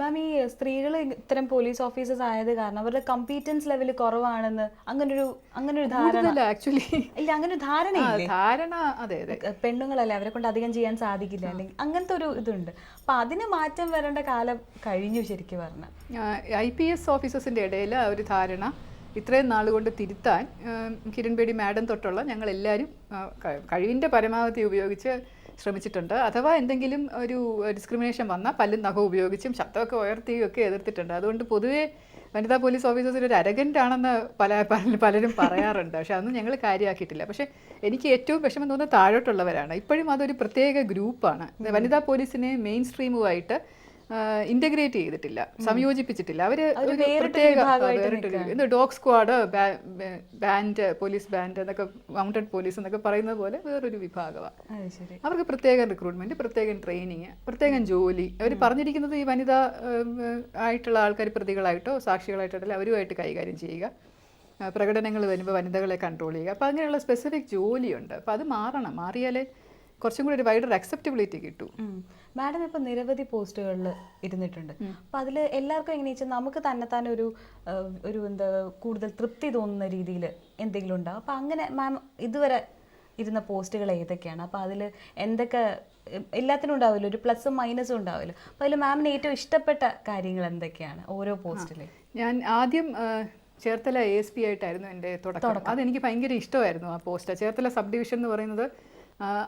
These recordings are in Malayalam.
മാം ഈ സ്ത്രീകൾ ഇത്തരം പോലീസ് ഓഫീസേഴ്സ് ആയത് കാരണം അവരുടെ കമ്പീറ്റൻസ് ലെവൽ കുറവാണെന്ന് അങ്ങനൊരു അങ്ങനൊരു ധാരണ. ആക്ച്വലി ഇല്ല അങ്ങനെ ധാരണ ധാരണ അതെ അതെ. പെണ്ണുങ്ങളല്ലേ അവരെ കൊണ്ട് അധികം ചെയ്യാൻ സാധിക്കില്ല. അല്ലെങ്കിൽ അങ്ങനത്തെ ഒരു ഇതുണ്ട്. അപ്പൊ അതിന് മാറ്റം വരേണ്ട കാലം കഴിഞ്ഞു ശരിക്കും പറഞ്ഞ. ഐ പി എസ് ഓഫീസേഴ്സിന്റെ ഇടയിൽ ആ ഒരു ധാരണ ഇത്രയും നാളുകൊണ്ട് തിരുത്താൻ ആ, കിരൺ ബേഡി മാഡം തൊട്ടുള്ള ഞങ്ങൾ എല്ലാവരും കഴിവിന്റെ പരമാവധി ഉപയോഗിച്ച് ശ്രമിച്ചിട്ടുണ്ട്. അഥവാ എന്തെങ്കിലും ഒരു ഡിസ്ക്രിമിനേഷൻ വന്നാൽ പല്ലും നഖം ഉപയോഗിച്ചും ശബ്ദമൊക്കെ ഉയർത്തിയും ഒക്കെ എതിർത്തിട്ടുണ്ട്. അതുകൊണ്ട് പൊതുവേ വനിതാ പോലീസ് ഓഫീസേഴ്സ് ഒരു അരഗന്റ് ആണെന്ന് പല പല- പലരും പറയാറുണ്ട്. പക്ഷെ അതൊന്നും ഞങ്ങൾ കാര്യമാക്കിയിട്ടില്ല പക്ഷേ എനിക്ക് ഏറ്റവും വിഷമം തോന്നുന്നത് താഴോട്ടുള്ളവരാണ്. ഇപ്പോഴും അതൊരു പ്രത്യേക ഗ്രൂപ്പാണ്. വനിതാ പോലീസിനെ മെയിൻ സ്ട്രീമുമായിട്ട് ഇന്റഗ്രേറ്റ് ചെയ്തിട്ടില്ല സംയോജിപ്പിച്ചിട്ടില്ല. അവർ ഒരു പ്രത്യേക dog squad band police band എന്നൊക്കെ മൗണ്ടഡ് പോലീസ് എന്നൊക്കെ പറയുന്നത് പോലെ വേറൊരു വിഭാഗമാണ്. അവർക്ക് പ്രത്യേകം റിക്രൂട്ട്മെന്റ് പ്രത്യേകം ട്രെയിനിങ് പ്രത്യേകം ജോലി. അവർ പറഞ്ഞിരിക്കുന്നത് ഈ വനിതാ ആയിട്ടുള്ള ആൾക്കാർ പ്രതികളായിട്ടോ സാക്ഷികളായിട്ടോ അവരുമായിട്ട് കൈകാര്യം ചെയ്യുക. പ്രകടനങ്ങൾ വരുമ്പോൾ വനിതകളെ കൺട്രോൾ ചെയ്യുക. അപ്പോൾ അങ്ങനെയുള്ള സ്പെസിഫിക് ജോലിയുണ്ട്. അപ്പോൾ അത് മാറണം. മാറിയാലേ കുറച്ചും കൂടി ഒരു വൈഡർ അക്സെപ്റ്റബിലിറ്റി കിട്ടും. മാഡം ഇപ്പൊ നിരവധി പോസ്റ്റുകളിൽ ഇരുന്നിട്ടുണ്ട്. അപ്പൊ അതിൽ എല്ലാവർക്കും എങ്ങനെയാ വെച്ചാൽ നമുക്ക് തന്നെത്താൻ ഒരു ഒരു എന്താ കൂടുതൽ തൃപ്തി തോന്നുന്ന രീതിയിൽ എന്തെങ്കിലും ഉണ്ടാവും. അപ്പൊ അങ്ങനെ മാം ഇതുവരെ ഇരുന്ന പോസ്റ്റുകൾ ഏതൊക്കെയാണ്? അപ്പൊ അതിൽ എന്തൊക്കെ എല്ലാത്തിനും ഉണ്ടാവില്ല? ഒരു പ്ലസും മൈനസും ഉണ്ടാവില്ല? അപ്പൊ അതിൽ മാമിന് ഏറ്റവും ഇഷ്ടപ്പെട്ട കാര്യങ്ങൾ എന്തൊക്കെയാണ് ഓരോ പോസ്റ്റിൽ ഞാൻ ആദ്യം ചേർത്തല എ എസ് പി ആയിട്ടായിരുന്നു എന്റെ തുടക്കം. അതെനിക്ക് ഭയങ്കര ഇഷ്ടമായിരുന്നു ആ പോസ്റ്റ്. ചേർത്തല സബ് ഡിവിഷൻ എന്ന് പറയുന്നത്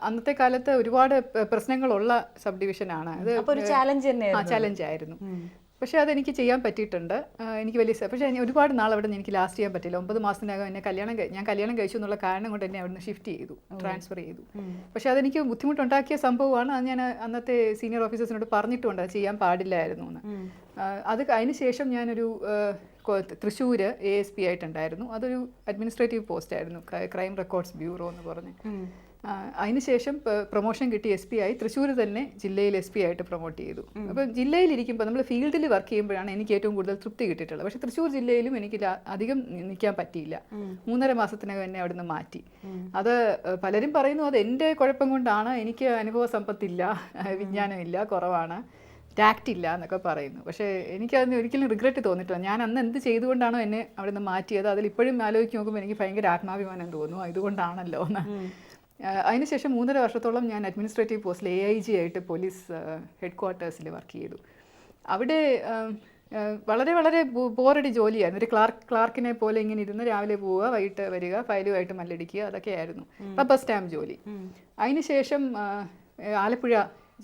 അന്നത്തെ കാലത്ത് ഒരുപാട് പ്രശ്നങ്ങളുള്ള സബ് ഡിവിഷനാണ് അത് ചാലഞ്ച് ആ ചലഞ്ച് ആയിരുന്നു. പക്ഷേ അതെനിക്ക് ചെയ്യാൻ പറ്റിയിട്ടുണ്ട്. എനിക്ക് വലിയ പക്ഷേ ഒരുപാട് നാൾ അവിടെ നിന്ന് എനിക്ക് ലാസ്റ്റ് ചെയ്യാൻ പറ്റില്ല ഒമ്പത് മാസത്തിനകം എന്നെ കല്യാണം ഞാൻ കല്യാണം കഴിച്ചു എന്നുള്ള കാരണം കൊണ്ട് എന്നെ അവിടുന്ന് ഷിഫ്റ്റ് ചെയ്തു ട്രാൻസ്ഫർ ചെയ്തു. പക്ഷേ അതെനിക്ക് ബുദ്ധിമുട്ടുണ്ടാക്കിയ സംഭവമാണ്. അത് ഞാൻ അന്നത്തെ സീനിയർ ഓഫീസേഴ്സിനോട് പറഞ്ഞിട്ടുണ്ട്. അത് ചെയ്യാൻ പാടില്ലായിരുന്നു എന്ന്. അത് അതിന് ശേഷം ഞാനൊരു തൃശ്ശൂർ എ എസ് പി ആയിട്ടുണ്ടായിരുന്നു. അതൊരു അഡ്മിനിസ്ട്രേറ്റീവ് പോസ്റ്റ് ആയിരുന്നു. ക്രൈം റെക്കോർഡ്സ് ബ്യൂറോ എന്ന് പറഞ്ഞ്. അതിനുശേഷം പ്രൊമോഷൻ കിട്ടി എസ് പി ആയി തൃശ്ശൂർ തന്നെ ജില്ലയിൽ എസ് പി ആയിട്ട് പ്രൊമോട്ട് ചെയ്തു. അപ്പം ജില്ലയിലിരിക്കുമ്പോൾ നമ്മൾ ഫീൽഡിൽ വർക്ക് ചെയ്യുമ്പോഴാണ് എനിക്ക് ഏറ്റവും കൂടുതൽ തൃപ്തി കിട്ടിയിട്ടുള്ളത്. പക്ഷേ തൃശ്ശൂർ ജില്ലയിലും എനിക്ക് അധികം നിൽക്കാൻ പറ്റിയില്ല. മൂന്നര മാസത്തിനകം എന്നെ അവിടുന്ന് മാറ്റി. അത് പലരും പറയുന്നു അത് എന്റെ കുഴപ്പം കൊണ്ടാണ് എനിക്ക് അനുഭവ സമ്പത്തില്ല വിജ്ഞാനമില്ല കുറവാണ്. ടാക്റ്റ് ഇല്ല എന്നൊക്കെ പറയുന്നു. പക്ഷേ എനിക്കതിന് ഒരിക്കലും റിഗ്രറ്റ് തോന്നിയിട്ടില്ല. ഞാൻ അന്ന് എന്ത് ചെയ്തുകൊണ്ടാണോ എന്നെ അവിടെ നിന്ന് മാറ്റിയത്? അതിൽ ഇപ്പോഴും ആലോചിച്ച് നോക്കുമ്പോൾ എനിക്ക് ഭയങ്കര ആത്മാഭിമാനം തോന്നുന്നു. ഇതുകൊണ്ടാണല്ലോ എന്ന്. അതിനുശേഷം മൂന്നര വർഷത്തോളം ഞാൻ അഡ്മിനിസ്ട്രേറ്റീവ് പോസ്റ്റിൽ എ ഐ ജി ആയിട്ട് പോലീസ് ഹെഡ് ക്വാർട്ടേഴ്സിൽ വർക്ക് ചെയ്തു. അവിടെ വളരെ വളരെ ബോറടി ജോലിയായിരുന്നു. ഒരു ക്ലാർക്ക് ക്ലാർക്കിനെ പോലെ ഇങ്ങനെ ഇരുന്ന് രാവിലെ പോവുക വൈകിട്ട് വരിക ഫയലുമായിട്ട് മല്ലടിക്കുക അതൊക്കെയായിരുന്നു. റബ്ബർ സ്റ്റാമ്പ് ജോലി. അതിനുശേഷം ആലപ്പുഴ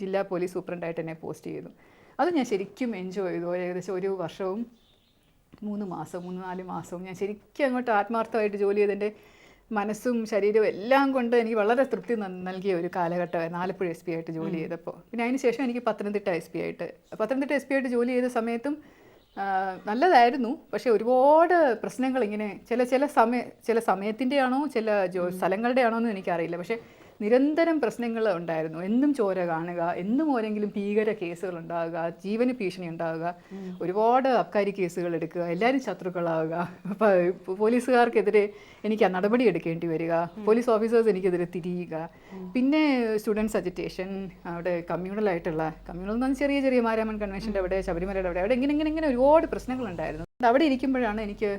ജില്ലാ പോലീസ് സൂപ്രണ്ടായിട്ട് എന്നെ പോസ്റ്റ് ചെയ്തു. അത് ഞാൻ ശരിക്കും എൻജോയ് ചെയ്തു. ഏകദേശം ഒരു വർഷവും മൂന്ന് മാസം മൂന്ന് നാല് മാസവും ഞാൻ ശരിക്കും അങ്ങോട്ട് ആത്മാർത്ഥമായിട്ട് ജോലി ചെയ്തതിന്റെ മനസ്സും ശരീരവും എല്ലാം കൊണ്ട് എനിക്ക് വളരെ തൃപ്തി നൽകിയ ഒരു കാലഘട്ടമായിരുന്നു. ആലപ്പുഴ എസ് പി ആയിട്ട് ജോലി ചെയ്തപ്പോൾ. പിന്നെ അതിന് ശേഷം എനിക്ക് പത്തനംതിട്ട എസ് പി ആയിട്ട് പത്തനംതിട്ട എസ് പി ആയിട്ട് ജോലി ചെയ്ത സമയത്തും നല്ലതായിരുന്നു. പക്ഷേ ഒരുപാട് പ്രശ്നങ്ങൾ ഇങ്ങനെ ചില ചില സമയ ചില സമയത്തിന്റെ ആണോ ചില ജോ സ്ഥലങ്ങളുടെ ആണോ എന്ന് എനിക്കറിയില്ല. പക്ഷേ നിരന്തരം പ്രശ്നങ്ങൾ ഉണ്ടായിരുന്നു. എന്നും ചോര കാണുക എന്നും ഓരെങ്കിലും ഭീകര കേസുകൾ ഉണ്ടാവുക ജീവന് ഭീഷണി ഉണ്ടാവുക ഒരുപാട് അബ്കാരി കേസുകൾ എടുക്കുക എല്ലാവരും ശത്രുക്കളാവുക. പോലീസുകാർക്കെതിരെ എനിക്ക് ആ നടപടി എടുക്കേണ്ടി വരിക പോലീസ് ഓഫീസേഴ്സ് എനിക്കെതിരെ തിരിയുക. പിന്നെ സ്റ്റുഡൻസ് അജിറ്റേഷൻ അവിടെ കമ്മ്യൂണലായിട്ടുള്ള കമ്മ്യൂണൽ എന്ന് പറഞ്ഞാൽ ചെറിയ ചെറിയ മാരാമൺ കൺവെൻഷന്റെ അവിടെ ശബരിമലയുടെ അവിടെ അവിടെ ഇങ്ങനെ ഇങ്ങനെ ഇങ്ങനെ ഒരുപാട് പ്രശ്നങ്ങളുണ്ടായിരുന്നു. അവിടെ ഇരിക്കുമ്പോഴാണ് എനിക്ക്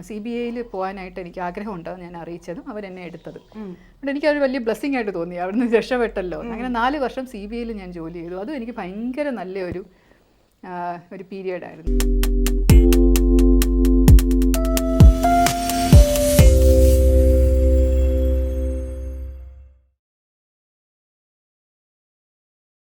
സി ബി ഐയിൽ പോകാനായിട്ട് എനിക്ക് ആഗ്രഹമുണ്ട് അത് ഞാൻ അറിയിച്ചതും അവരെന്നെ എടുത്തത്. അതുകൊണ്ട് എനിക്ക് അതൊരു വലിയ ബ്ലെസ്സിങ് ആയിട്ട് തോന്നി. അവിടുന്ന് രക്ഷപ്പെട്ടല്ലോ. അങ്ങനെ നാല് വർഷം സി ബി ഐയിൽ ഞാൻ ജോലി ചെയ്തു. അതും എനിക്ക് ഭയങ്കര നല്ലൊരു ഒരു പീരിയഡായിരുന്നു